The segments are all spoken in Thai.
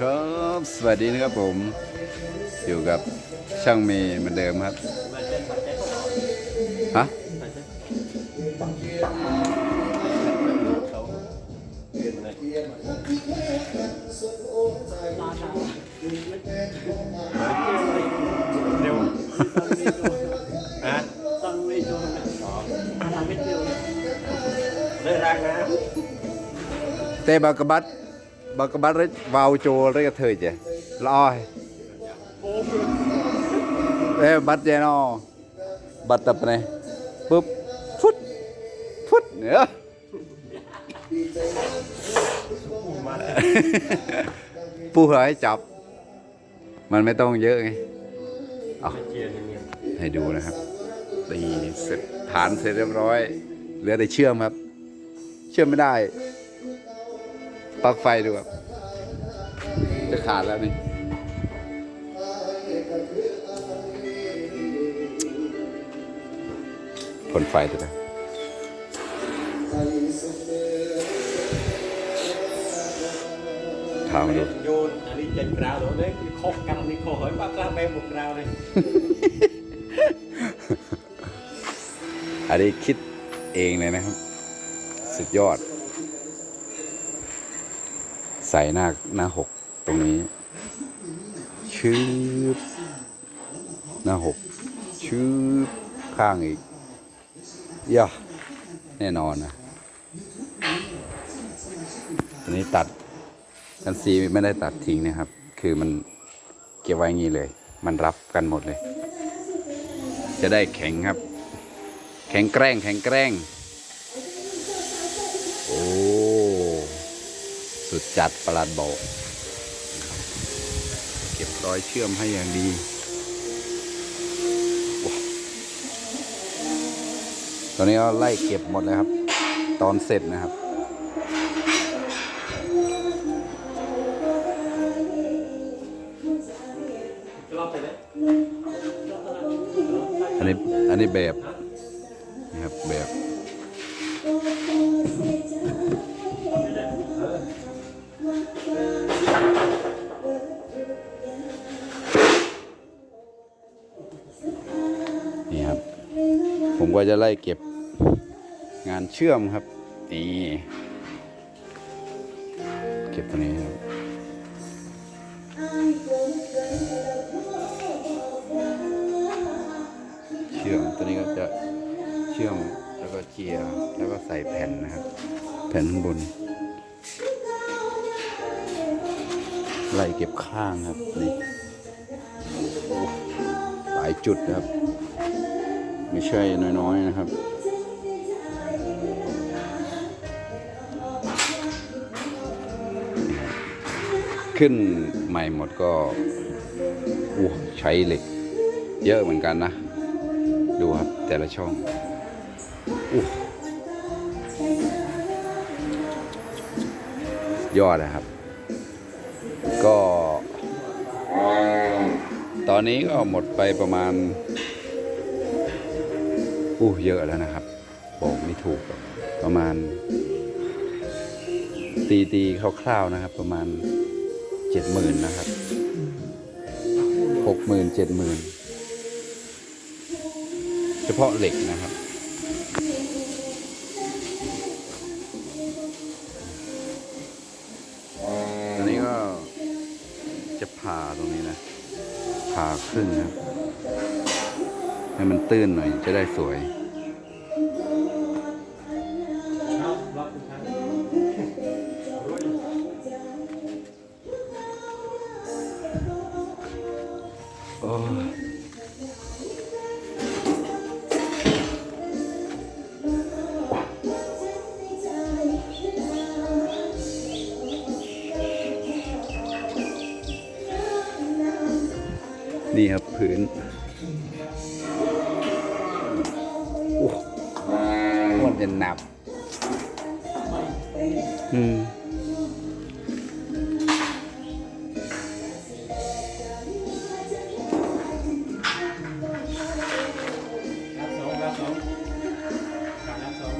ครับสวัสดีนะครับผมอยู่กับช่างเมย์เหมือนเดิมครับฮะเร็วนะต้องไม่โดนทำไม่เร็วเลิกรักนะเต้บากบัดบากบัด เรวาวโจเรกเธอเจลอยเอ้บัดเจนอบัดตับเนปุ๊บฟุดฟุดเนี่ยผู้เหยจับมันไม่ต้องเยอะไงเอาให้ดูนะครับตีเสร็จฐานเสร็จเรียบร้อย เหลือแต่เชื่อมครับ เชื่อมไม่ได้ ปลั๊กไฟดูครับจะขาดแล้วนี่ผลไฟตัวนะถามดูโยนอันนี้เจ็ดกราวเดี๋ยวนี้คบกันนี่โคหอยปากกาแมวบุกกราวเลยอันนี้คิดเองเลยนะครับ สุดยอด ใส่หน้าหน้าหกตรงนี้ชืบหน้าหกชืบข้างอีกย่าแน่นอนนะอันนี้ตัดกันซีไม่ได้ตัดทิ้งนะครับ คือมันเก็บไว้อย่างนี้เลย มันรับกันหมดเลย จะได้แข็งครับ แข็งแกร่งแข็งแกร่ง จัดประหลาดบอกเก็บรอยเชื่อมให้อย่างดีว้าวตอนนี้ก็ไล่เก็บหมดเลยครับ ตอนเสร็จนะครับรอบไปเลยอันนี้อันนี้แบบนี่ครับแบบ นี่ครับ ผมก็จะไล่เก็บงานเชื่อมครับ นี่ เก็บตัวนี้ครับเชื่อมตัวนี้ก็จะเชื่อมแล้วก็เจียแล้วก็ใส่แผ่นนะครับ แผ่นข้างบนไล่เก็บข้างครับนี่หลายจุดนะครับ ไม่ใช่น้อยๆนะครับ ขึ้นใหม่หมดก็ใช้เหล็ก เยอะเหมือนกันนะ ดูครับแต่ละช่องอู้ยอดนะครับ ก็ ตอนนี้ก็หมดไปประมาณ อู้เยอะแล้วนะครับ บอกไม่ถูกหรอกประมาณ ตีตีๆคร่าวๆนะครับ ประมาณเจ็ดหมื่นนะครับหกหมื่นเจ็ดหมื่นเฉพาะเหล็กนะครับ ตอนนี้ก็จะผ่าตรงนี้นะผ่าครึ่งครับ ให้มันตื้นหน่อยจะได้สวย โอ้นี่ครับพื้น จะหนับ อืมรับสองรับสองการรับสอง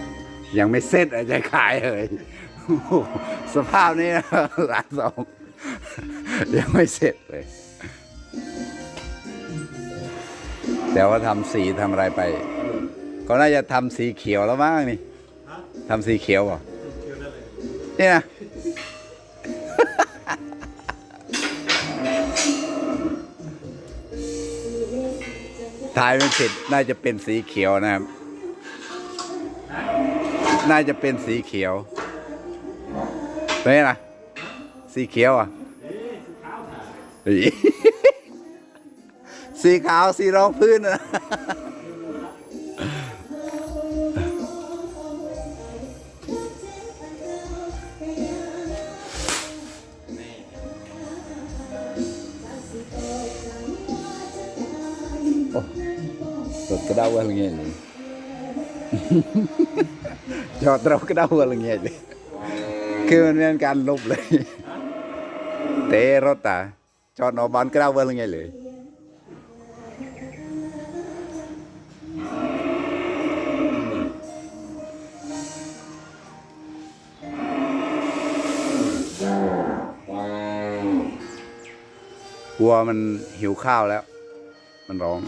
ยังไม่เสร็จอาจจะขายเลยโอ้โหสภาพนี้นะร้านสองยังไม่เสร็จเลย แต่ว่าทำสีทำอะไรไป ก็น่าจะทำสีเขียวแล้วมั้งนี่ฮะทำสีเขียวเหรอเชียวได้เลยนี่นะถ่ายไม่เสร็จน่าจะเป็นสีเขียวนะครับ น่าจะเป็นสีเขียวนี่นะสีเขียวอะอีสีขาวสีรองพื้นนะ Rốt cái đau hơn nghe này Cho trâu cái đau hơn nghe này คือมันเป็นการลบเลยเตะรถตาจอดนอบานกระดาวเวลไงเลยวัวมันหิวข้าวแล้ว มันร้อง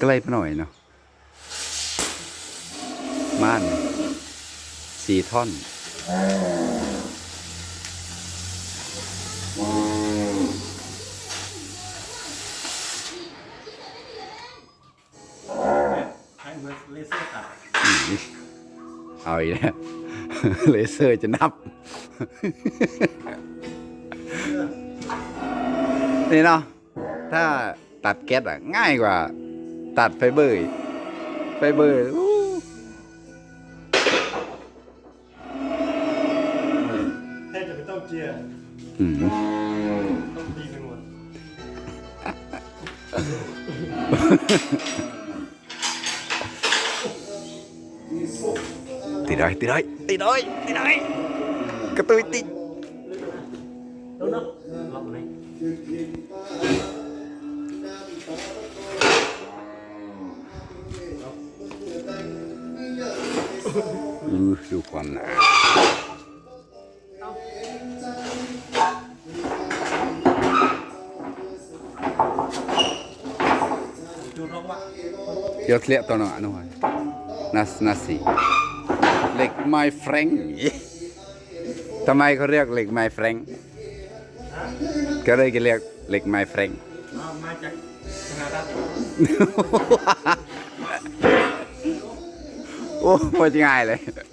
ใกล้ไปหน่อยเนาะม่านสี่ท่อนใช้เวเลเซอร์เอาอีกแล้วเลเซอร์จะนับ นี่เนาะถ้าตัดแก๊สอะง่ายกว่า ตัดไฟเบอร์อีกไฟเบอร์อู้แทบจะไม่ต้องเจียร์หืมต้องตีไปหมดติดได้ติดได้ติดได้ติดได้กระตุยติ ด đúng đó lọc này อือดูความหนา chú rong quá เดี๋ยวเคลียร์ตัวหน่อยหน่อยนัสนาสีเหล็กไม้แฟรงค์ทำไมเขาเรียกเหล็กไม้แฟรงค์ ก็เลยเรียกเหล็กไม้แฟรงค์ à, mai chắc Nga ra โอ้โคตรง่ายเลย Nga